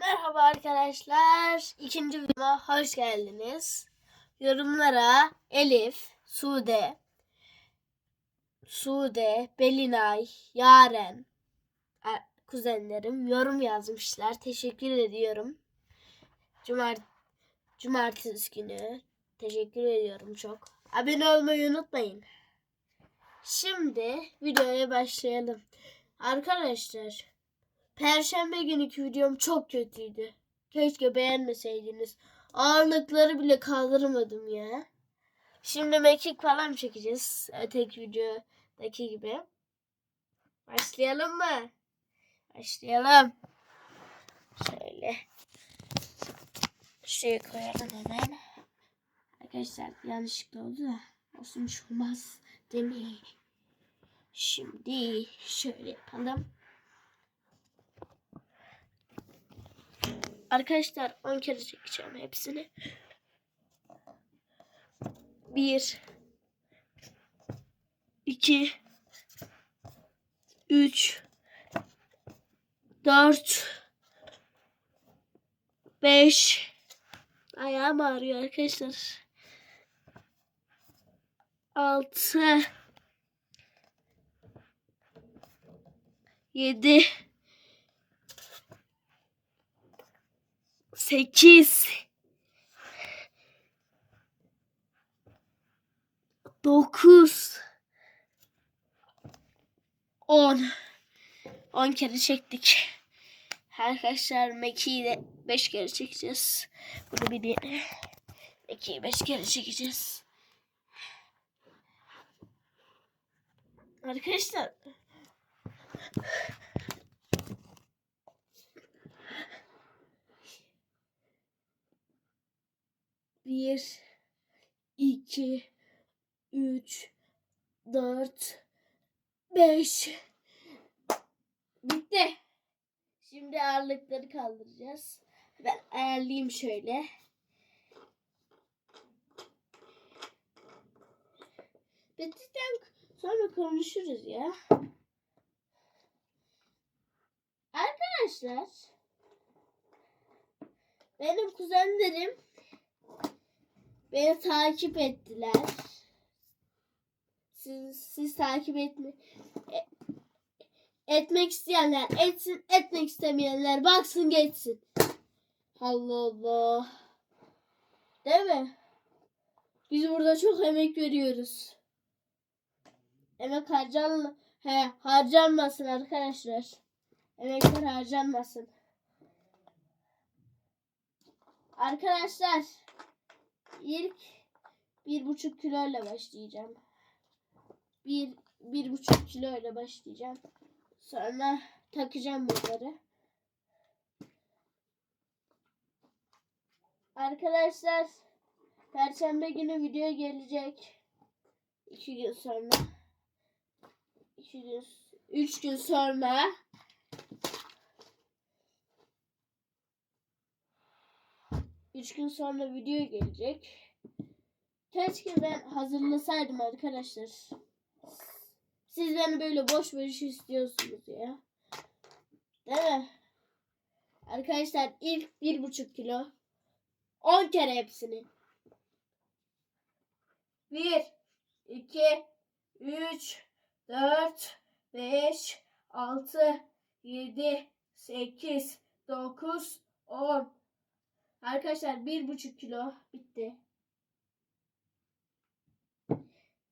Merhaba arkadaşlar. İkinci videoma hoş geldiniz. Yorumlara Elif, Sude, Sude, Belinay, Yaren, e, kuzenlerim yorum yazmışlar. Teşekkür ediyorum. Cumart Cumartesi günü. Teşekkür ediyorum çok. Abone olmayı unutmayın. Şimdi videoya başlayalım. Arkadaşlar Perşembe günkü videom çok kötüydü. Keşke beğenmeseydiniz. Ağırlıkları bile kaldırmadım ya. Şimdi mekik falan çekeceğiz. Öteki videodaki gibi. Başlayalım mı? Başlayalım. Şöyle. Şuraya koyalım hemen. Arkadaşlar yanlışlıkla oldu da. Olsun olmaz. Mi? Şimdi şöyle yapalım. Arkadaşlar 10 kere çekeceğim hepsini. 1 2 3 4 5 Ayağım ağrıyor arkadaşlar. 6 7 Sekiz. Dokuz. On. On kere çektik. Arkadaşlar Meki'yi de beş kere çekeceğiz. Bunu bilin. Meki'yi beş kere çekeceğiz. Arkadaşlar. Bir, iki, üç, dört, beş. Bitti. Şimdi ağırlıkları kaldıracağız. Ben ayarlayayım şöyle. Bittikten sonra konuşuruz ya. Arkadaşlar benim kuzenlerim Beni takip ettiler. Siz, siz takip etme e- etmek isteyenler etsin, etmek istemeyenler baksın geçsin. Allah Allah. Değil mi? Biz burada çok emek veriyoruz. Emek harcan he, harcanmasın arkadaşlar. Emekler harcanmasın. Arkadaşlar ilk bir buçuk kilo ile başlayacağım. Bir, bir buçuk kilo ile başlayacağım. Sonra takacağım bunları. Arkadaşlar Perşembe günü video gelecek. İki gün sonra. İki gün, üç gün sonra. Üç gün sonra video gelecek. Keşke ben hazırlasaydım arkadaşlar. Siz beni böyle boş boş istiyorsunuz ya. Değil mi? Arkadaşlar ilk bir buçuk kilo. On kere hepsini. Bir, iki, üç, dört, beş, altı, yedi, sekiz, dokuz, on. Arkadaşlar bir buçuk kilo bitti.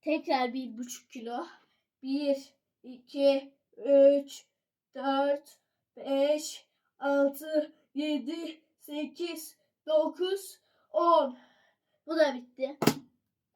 Tekrar bir buçuk kilo. Bir, iki, üç, dört, beş, altı, yedi, sekiz, dokuz, on. Bu da bitti.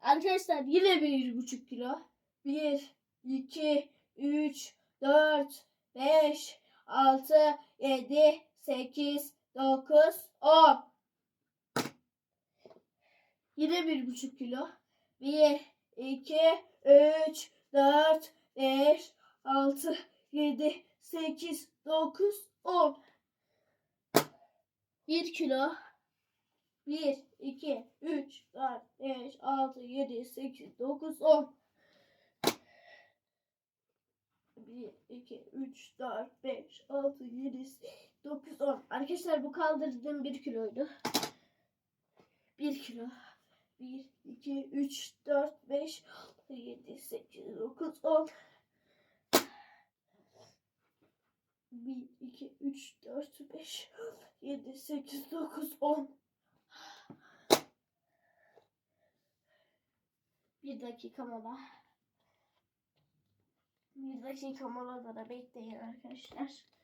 Arkadaşlar yine bir buçuk kilo. Bir, iki, üç, dört, beş, altı, yedi, sekiz, dokuz, on. Yine bir buçuk kilo. Bir, iki, üç, dört, beş, altı, yedi, sekiz, dokuz, on. Bir kilo. Bir, iki, üç, dört, beş, altı, yedi, sekiz, dokuz, on. Bir, iki, üç, dört, beş, altı, yedi, 9, 10. Arkadaşlar bu kaldırdığım 1 kiloydu. 1 kilo. 1, 2, 3, 4, 5, 6, 7, 8, 9, 10. 1, 2, 3, 4, 5, 7, 8, 9, 10. Bir dakika mola. Bir dakika molada da bekleyin arkadaşlar.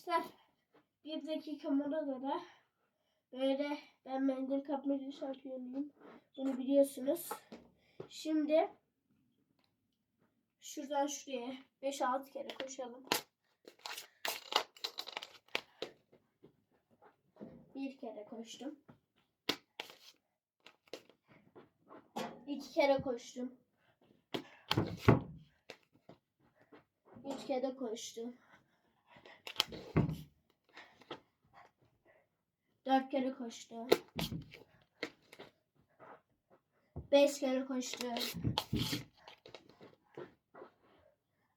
Arkadaşlar bir dakika molada da böyle ben mendil kapmacı şampiyonuyum. Bunu biliyorsunuz. Şimdi şuradan şuraya 5-6 kere koşalım. Bir kere koştum. İki kere koştum. Üç kere koştum. Dört kere koştu. Beş kere koştu.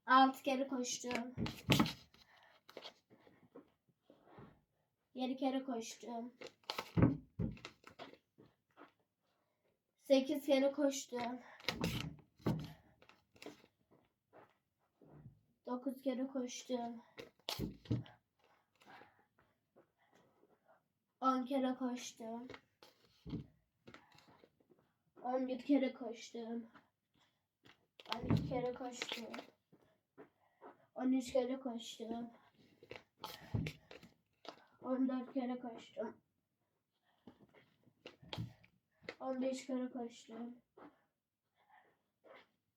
Altı kere koştu. Yedi kere koştu. Sekiz kere koştu. Dokuz kere koştu. 10 kere koştum. 11 kere koştum. 12 kere koştum. 13 kere koştum. 14 kere koştum. 15 kere koştum.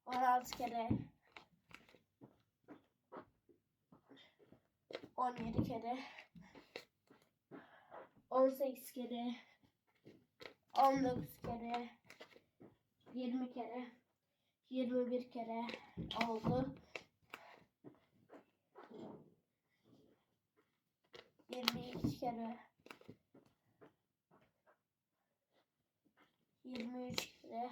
16 kere. 17 kere. 18 kere. 19 kere. 20 kere. 21 kere oldu. 22 kere. 23 kere.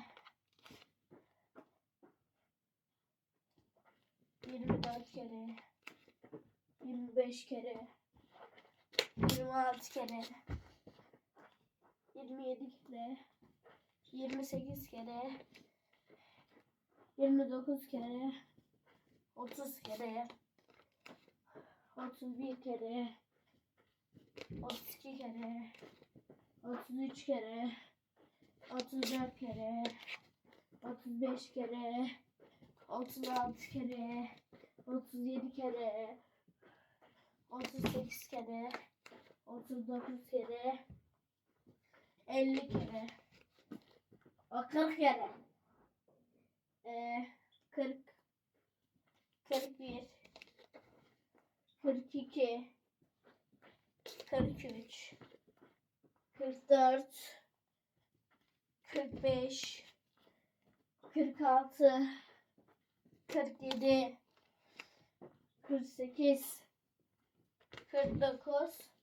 24 kere. 25 kere. 26 kere. 27 kere. 28 kere. 29 kere. 30 kere. 31 kere. 32 kere. 33 kere. 34 kere. 35 kere. 36 kere. 37 kere. 38 kere. 39 kere. 50 kere. O 40 kere. Ee, 40 41 42 43 44 45 46 47 48 49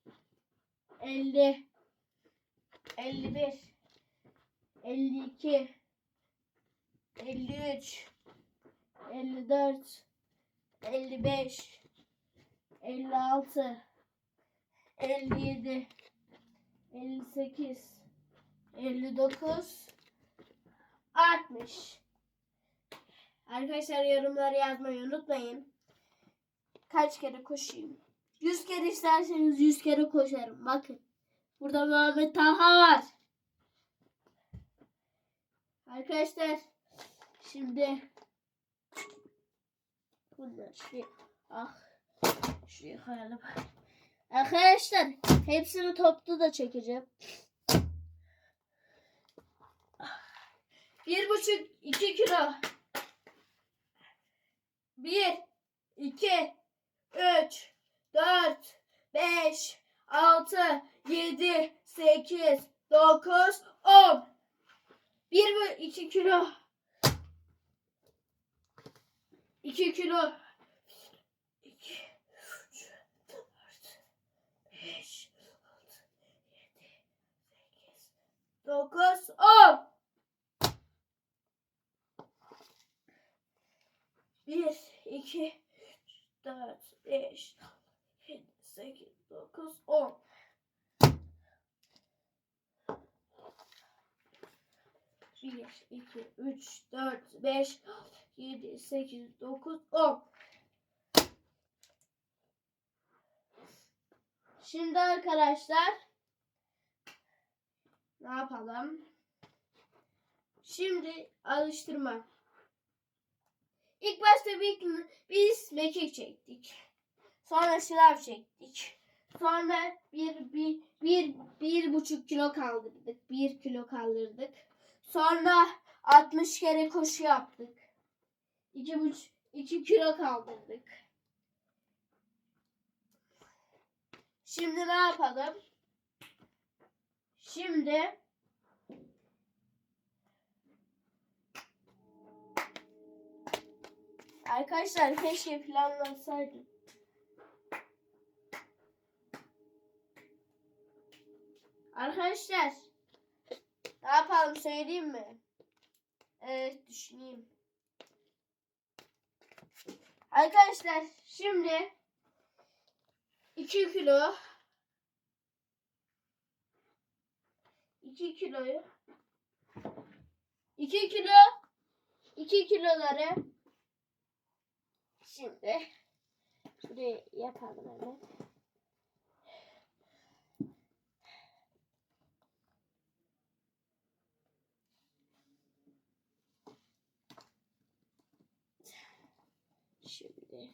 50 51 52 53 54 55 56 57 58 59 60 Arkadaşlar yorumları yazmayı unutmayın. Kaç kere koşayım? 100 kere isterseniz 100 kere koşarım. Bakın. Burada Muhammed Taha var. Arkadaşlar şimdi bunlar şuraya ah şuraya koyalım. Arkadaşlar hepsini toplu da çekeceğim. Bir buçuk iki kilo. Bir, iki, üç, 4, 5, 6, 7, 8, 9, 10. 1 ve 2 kilo. 2 kilo. 2, 3, 4, 5, 6, 7, 8, 9, 10. 1, 2, 4, 5, bir, iki, üç, dört, beş, yedi, sekiz, dokuz, on. Şimdi arkadaşlar ne yapalım? Şimdi alıştırma. İlk başta bir, biz mekik çektik. Sonra şınav çektik. Sonra bir, bir, bir, bir buçuk kilo kaldırdık. Bir kilo kaldırdık. Sonra 60 kere koşu yaptık. İki buçuk, iki kilo kaldırdık. Şimdi ne yapalım? Şimdi Arkadaşlar keşke planlasaydım. Arkadaşlar ne yapalım söyleyeyim mi? Evet düşüneyim. Arkadaşlar şimdi 2 kilo 2 kiloyu 2 kilo 2 kiloları şimdi şuraya yapalım hemen. Şimdi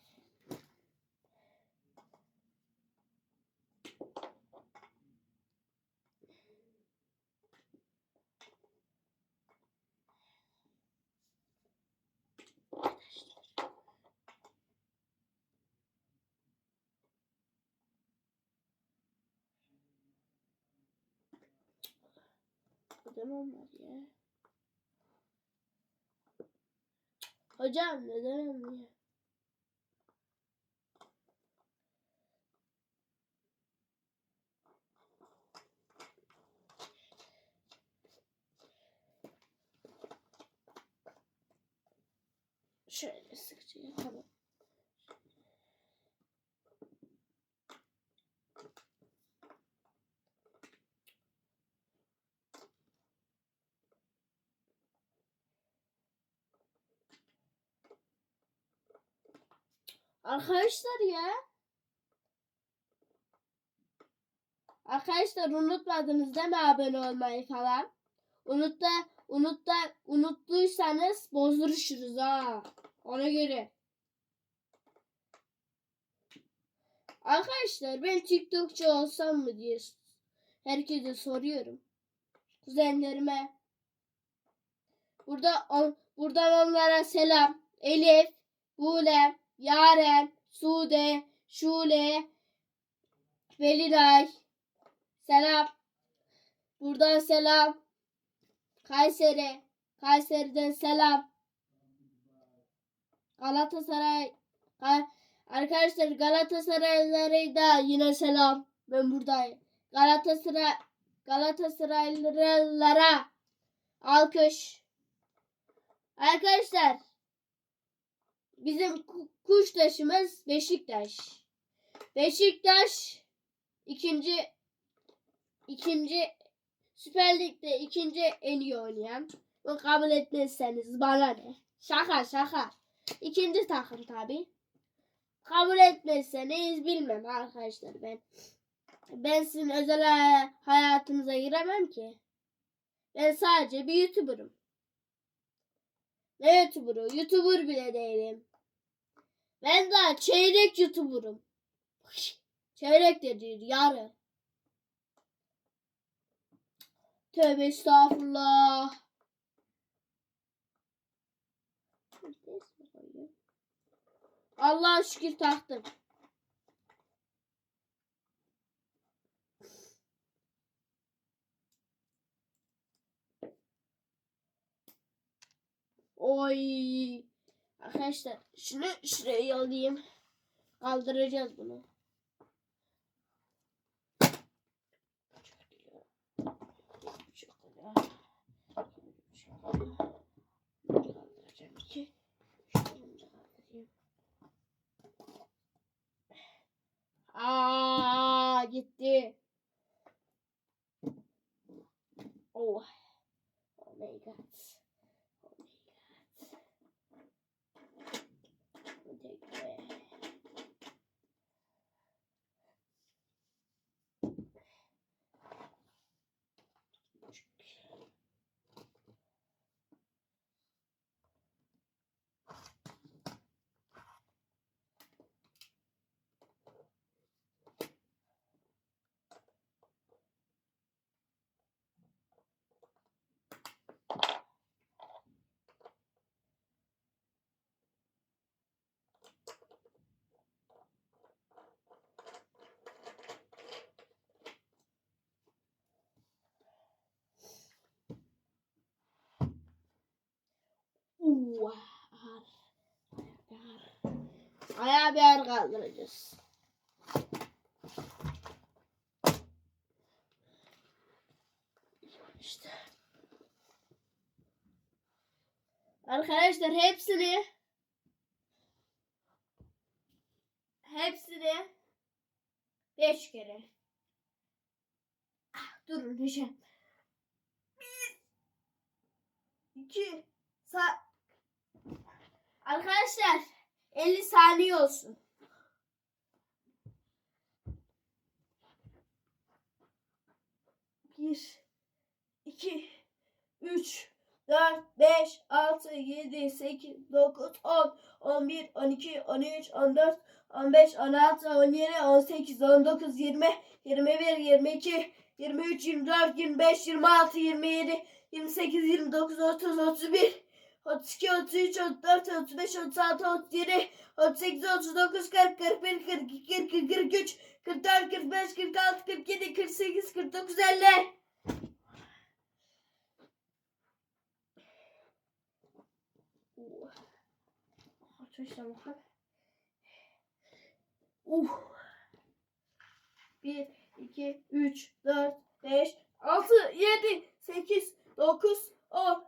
neden olmadı ya? Hocam neden olmuyor? Şöyle sıkıca yapalım. Arkadaşlar ya. Arkadaşlar unutmadınız değil mi abone olmayı falan? Unut da unut da unuttuysanız bozduruşuruz ha. Ona göre. Arkadaşlar ben TikTokçu olsam mı diye herkese soruyorum. Kuzenlerime. Burada on, buradan onlara selam. Elif, Bulem, Yaren, Sude, Şule, Veliday. Selam. Buradan selam. Kayseri. Kayseri'den selam. Galatasaray. Ga- Arkadaşlar Galatasaraylılara da yine selam. Ben buradayım. Galatasaray Galatasaraylılara alkış. Arkadaşlar bizim ku- kuş taşımız Beşiktaş. Beşiktaş ikinci ikinci Süper Lig'de ikinci en iyi oynayan. Bunu kabul etmezseniz bana ne? Şaka şaka. İkinci takım tabi. Kabul etmezseniz bilmem arkadaşlar ben. Ben sizin özel hay- hayatınıza giremem ki. Ben sadece bir YouTuber'ım. Ne YouTuber'ı? YouTuber bile değilim. Ben daha çeyrek YouTuber'ım. Çeyrek de değil, yarı. Tövbe estağfurullah. Allah'a şükür taktım. Oy. Arkadaşlar şunu şuraya alayım. Kaldıracağız bunu. Çok güzel. Bunu kaldıracağım Ağır. Ayağı bir ağır kaldıracağız. İşte. Arkadaşlar hepsini hepsini beş kere. Ah, durun Hişam. Bir, iki, sa Arkadaşlar 50 saniye olsun. Bir, iki, üç, dört, beş, altı, yedi, sekiz, dokuz, on, on bir, on iki, on üç, on dört, on beş, on altı, on yedi, on sekiz, on dokuz, yirmi, yirmi bir, yirmi iki, yirmi üç, yirmi dört, yirmi beş, yirmi altı, yirmi yedi, yirmi sekiz, yirmi dokuz, otuz, otuz bir, 32, 33, 34, 35, 36, 37, 38, 39, 40, 41, 42, 40, 43, 44, 45, 46, 47, 48, 49, 50. Uh. Arkadaşlar bakın. Uh. 1, 2, 3, 4, 5, 6, 7, 8, 9, 10,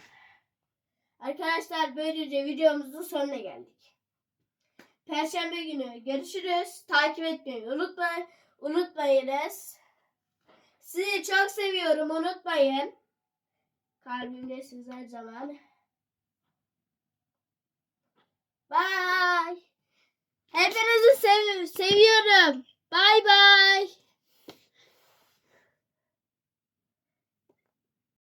Arkadaşlar böylece videomuzun sonuna geldik. Perşembe günü görüşürüz. Takip etmeyi unutmayın. Unutmayınız. Sizi çok seviyorum. Unutmayın. Kalbimdesiniz her zaman. Bye. Hepinizi sev seviyorum. Bye bye.